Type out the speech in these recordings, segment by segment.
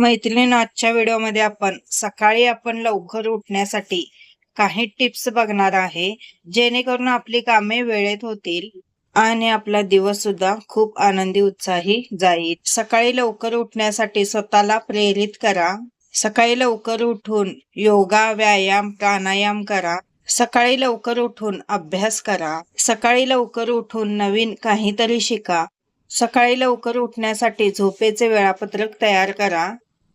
मैत्रिणीनं आजच्या व्हिडिओमध्ये आपण सकाळी आपण लवकर उठण्यासाठी काही टिप्स बघणार आहे जेणेकरून आपली कामे वेळेत होतील आणि आपला दिवस सुद्धा खूप आनंदी उत्साही जाईल. सकाळी लवकर उठण्यासाठी स्वतःला प्रेरित करा. सकाळी लवकर उठून योगा व्यायाम प्राणायाम करा. सकाळी लवकर उठून अभ्यास करा. सकाळी लवकर उठून नवीन काहीतरी शिका. सकाळी लवकर उठण्यासाठी झोपेचे वेळापत्रक तयार करा.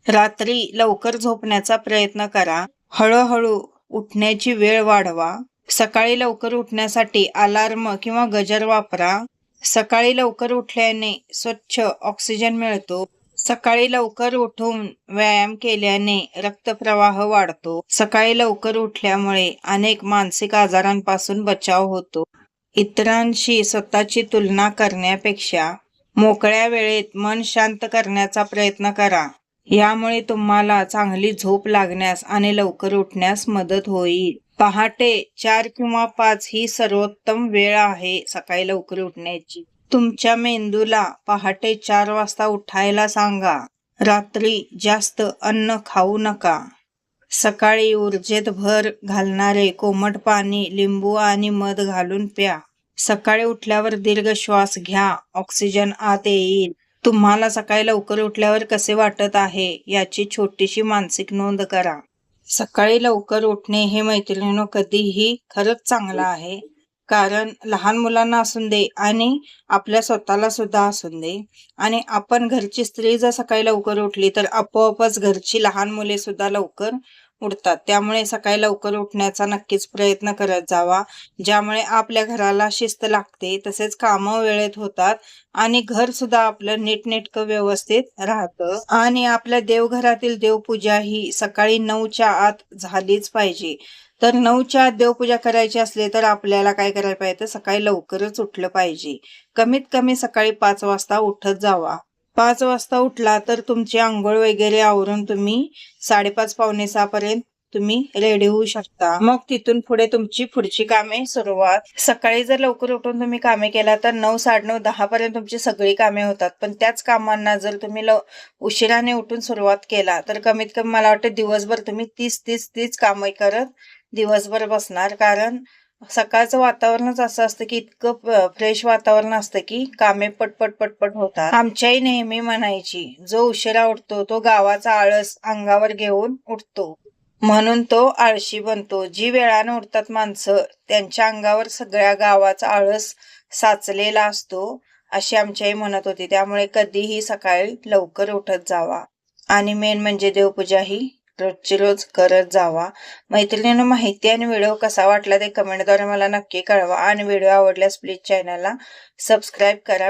रात्री लवकर झोपण्याचा प्रयत्न करा. हळूहळू उठण्याची वेळ वाढवा. सकाळी लवकर उठण्यासाठी अलार्म किंवा गजर वापरा. सकाळी लवकर उठल्याने स्वच्छ ऑक्सिजन मिळतो. सकाळी लवकर उठून व्यायाम केल्याने रक्तप्रवाह वाढतो. सकाळी लवकर उठल्यामुळे अनेक मानसिक आजारांपासून बचाव होतो. इतरांशी स्वतःची तुलना करण्यापेक्षा मोकळ्या वेळेत मन शांत करण्याचा प्रयत्न करा. यामुळे तुम्हाला चांगली झोप लागण्यास आणि लवकर उठण्यास मदत होईल. पहाटे चार किंवा पाच ही सर्वोत्तम वेळ आहे सकाळी लवकर उठण्याची. तुमच्या मेंदूला पहाटे चार वाजता उठायला सांगा. रात्री जास्त अन्न खाऊ नका. सकाळी ऊर्जेत भर घालणारे कोमट पाणी लिंबू आणि मध घालून प्या. सकाळी उठल्यावर दीर्घ श्वास घ्या. ऑक्सिजन आत येईल. तुम्हाला सकाळी लवकर उठल्यावर कसे वाटत आहे याची छोटीशी मानसिक नोंद करा. सकाळी लवकर उठणे हे मैत्रिणीनो कधीही खरंच चांगलं आहे. कारण लहान मुलांना असून दे आणि आपल्या स्वतःला सुद्धा असून दे. आणि आपण घरची स्त्री जर सकाळी लवकर उठली तर आपोआपच घरची लहान मुले सुद्धा लवकर उठतात त्यामुळे सकाळी लवकर उठण्याचा नक्कीच प्रयत्न करत जावा. ज्यामुळे आपल्या घराला शिस्त लागते तसेच कामं वेळेत होतात आणि घर सुद्धा आपलं नीटनेटकं व्यवस्थित राहतं. आणि आपल्या देवघरातील देवपूजा ही सकाळी नऊच्या आत झालीच पाहिजे. तर नऊच्या आत देवपूजा करायची असली तर आपल्याला काय करायला पाहिजे? सकाळी लवकरच उठलं पाहिजे. कमीत कमी सकाळी पाच वाजता उठत जावा. पाच वाजता उठला तर तुमची आंघोळ वगैरे आवरून तुम्ही साडेपाच पावणे सहापर्यंत तुम्ही रेडी होऊ शकता. मग तिथून पुढे तुमची पुढची कामे सुरुवात. सकाळी जर लवकर उठून तुम्ही कामे केला तर नऊ साडेनऊ दहा पर्यंत तुमची सगळी कामे होतात. पण त्याच कामांना जर तुम्ही लव उशिराने उठून सुरुवात केला तर कमीत कमी मला वाटतं दिवसभर तुम्ही तीस तीस तीच कामे करत दिवसभर बसणार. कारण सकाळचं वातावरणच असं असतं की इतकं फ्रेश वातावरण असतं की कामे पटपट पटपट होतात. आमच्याही नेहमी म्हणायची जो उशिरा उठतो तो गावाचा आळस अंगावर घेऊन उठतो. म्हणून तो आळशी बनतो. जी वेळानं उठतात माणसं त्यांच्या अंगावर सगळ्या गावाचा आळस साचलेला असतो अशी आमच्याही म्हणत होती. त्यामुळे कधीही सकाळी लवकर उठत जावा. आणि मेन म्हणजे देवपूजा ही रोजची रोज करत जावा. मैत्रिणींना माहिती आणि व्हिडिओ कसा वाटला ते कमेंटद्वारे मला नक्की कळवा. आणि व्हिडिओ आवडल्यास प्लीज चॅनलला सबस्क्राईब करा.